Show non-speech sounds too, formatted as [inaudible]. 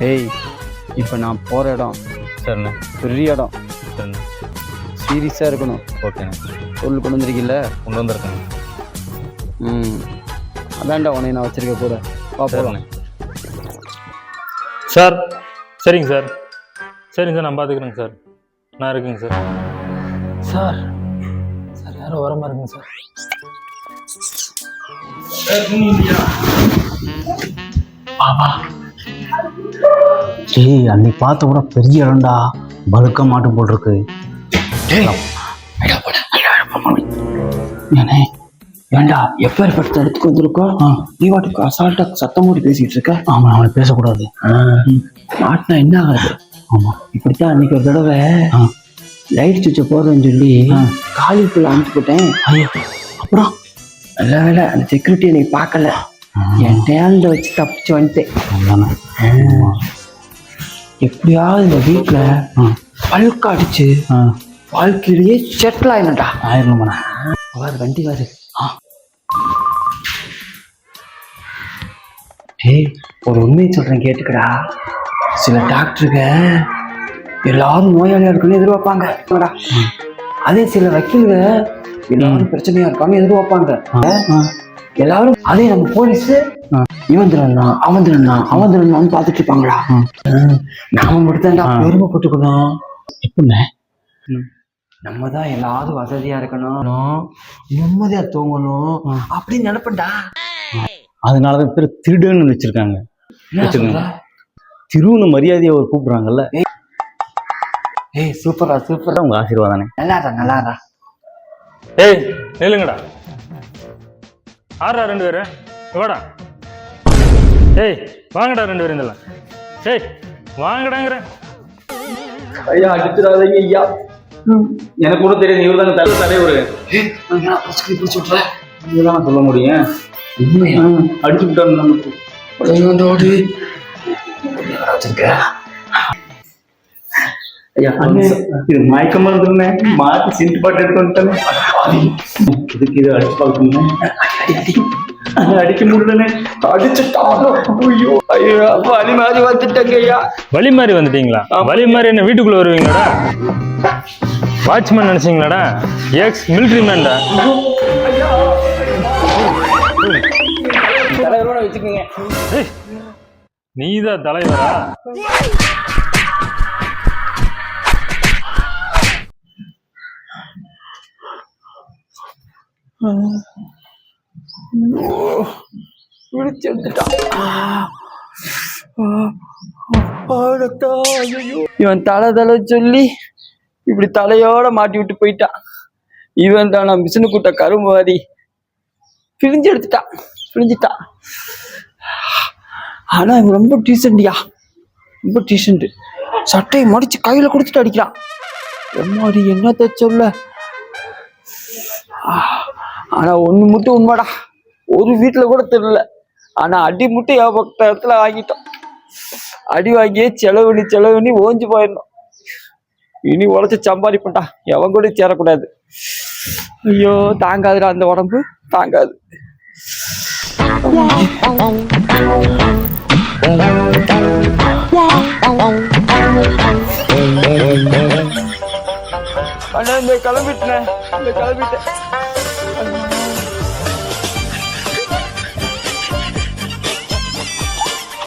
ஏய் இப்போ நான் போகிற இடம் சரிண்ணே. பெரிய இடம். சரிண்ணே. சீரியஸாக இருக்கணும். ஓகேண்ணே. பொருள் கொண்டு வந்திருக்கீல்ல? கொண்டு வந்திருக்கேண்ணே. ம். அதான்டா உன்னை நான் வச்சிருக்க கூட வா போகலாம் சரிண்ணே. சார் சரிங்க சார். சரிங்க சார் நான் பார்த்துக்குறேங்க சார். நான் இருக்குங்க சார். சார் சார் யாரும் வர மாதிரி இருக்குங்க சார். டேய் அன்னைக்கு பார்த்த கூட பெரிய இடம்டா பழுக்க மாட்டு போல் இருக்கு ஏண்டா எப்பேற்பட்ட இடத்துக்கு வந்திருக்கோம் நீ வாட்டுக்கு அசால்ட்டா சத்தம் போட்டு பேசிட்டு இருக்க? ஆமா அவனை பேசக்கூடாது. மாட்டினா என்ன ஆகாது? ஆமா. இப்படித்தான் அன்னைக்கு ஒரு தடவை. லைட் சுவிட்ச போடுறேன்னு சொல்லி காலிக்குள்ள அனுப்பிச்சு போட்டேன் ஐயோ அப்புறம்? நல்ல வேலை அந்த செக்யூரிட்டி என்னை பார்க்கல. என் டேண்ட வச்சு தப்பிச்சு வந்துட்டேன். எப்படியாவது இந்த வீட்டுல பழுக்க அடிச்சு ஆ. வாழ்க்கையிலேயே செட்டில் ஆயிடணும்டா. ஆயிரணுமாண்ணா வாரு வண்டி வாரு டேய் ஒரு உண்மையை சொல்றேன் கேட்டுக்கடா. சில டாக்டருங்க எல்லாரும் நோயாளியா இருக்குன்னு எதிர்பார்ப்பாங்க? அதே சில வக்கீலுங்க எல்லாரும் பிரச்சனையா இருக்காங்க எதிர்பார்ப்பாங்க. எல்லாரும் அதே நம்ம போலீஸ் இவன் திருநா அவன் பார்த்துட்டு இருப்பாங்கடா. ம். நாம மட்டும் தான் பெருமைப்பட்டுக்கணும். எப்படிண்ணே நம்ம தான் எல்லாரும் வசதியா இருக்கணும் நிம்மதியா தூங்கணும் அப்படின்னு நினைப்பேன்டா. அதனாலதான் பேர் திருடுன்னு வச்சிருக்காங்க. சொல்ற? திருவுன்னு மரியாதையை அவர் கூப்பிடுறாங்கல்ல. ஏய். சூப்பரா சூப்பரா உங்க ஆசீர்வாதானே. நல்லாடா நல்லாடா ஏய் நில்லுங்கடா. ஆறா ரெண்டு பேரு. இங்க வாடா. ஏய் வாங்கடா ரெண்டு பேரும் இதெல்லாம். ஏய் வாங்கடாங்கிற ஐயா அடிச்சிடாதீங்க ஐயா. எனக்கு கூட தெரியாது இவர் தாங்க தலை தலைவர் பிடிச்சி இதுதான் சொல்ல முடியும். உண்மையா? அடிச்சு விட்டாங்க நமக்கு ஐயா இது மயக்க மருந்துன்னு மாத்தி சிண்டு பாட்டு எடுத்து வந்துட்டாங்க இதுக்கு இது அடிச்சு பார்க்கணும் அடிக்க முடியலனே அடிச்சுட்டாங்க ஐயோ ஐயோ வலி மாதிரி வந்துட்டாங்க ஐயா வழி மாதிரி வந்துட்டீங்களா வழி மாதிரி என்ன வீட்டுக்குள்ள வருவீங்களாடா வாட்ச்மேன் நினைச்சீங்களாடா எக்ஸ் மிலிட்ரி மேன்டா வச்சுக்கோங்க ஏய் நீதான் தலைவரா பிடிச்சு எடுத்துட்டான். இவன் தலை தலை சொல்லி இப்படி தலையோட மாட்டி விட்டு போயிட்டான். இவன் தான் நான் மிஷினு கூட்ட கரும்புவாதி பிரிஞ்சு எடுத்துட்டான். பிரிஞ்சுட்டான். ஆனா இவன் ரொம்ப டீசென்டியா ரொம்ப டீசென்ட் சட்டையை மடிச்சு கையில கொடுத்துட்டு அடிக்கிறான். எம்மாடி என்னத்த சொல்ல? ஆனா ஒண்ணு மட்டும் உண்மைடா. ஒரு வீட்டுல கூட தெரியல ஆனா அடி மட்டும் ஏகப்பட்ட இடத்துல வாங்கிட்டோம். அடி வாங்கியே செலவு பண்ணி செலவு பண்ணி ஓஞ்சு போயிடணும். இனி உழைச்சு சம்பாதிப்பேன்டா. எவன் கூட சேரக்கூடாது. ஐயோ தாங்காதுடா அந்த உடம்பு. தாங்காது. [laughs] அண்ணா இந்த கிளம்பிட்டேன் இந்த கிளம்பிட்டேன்.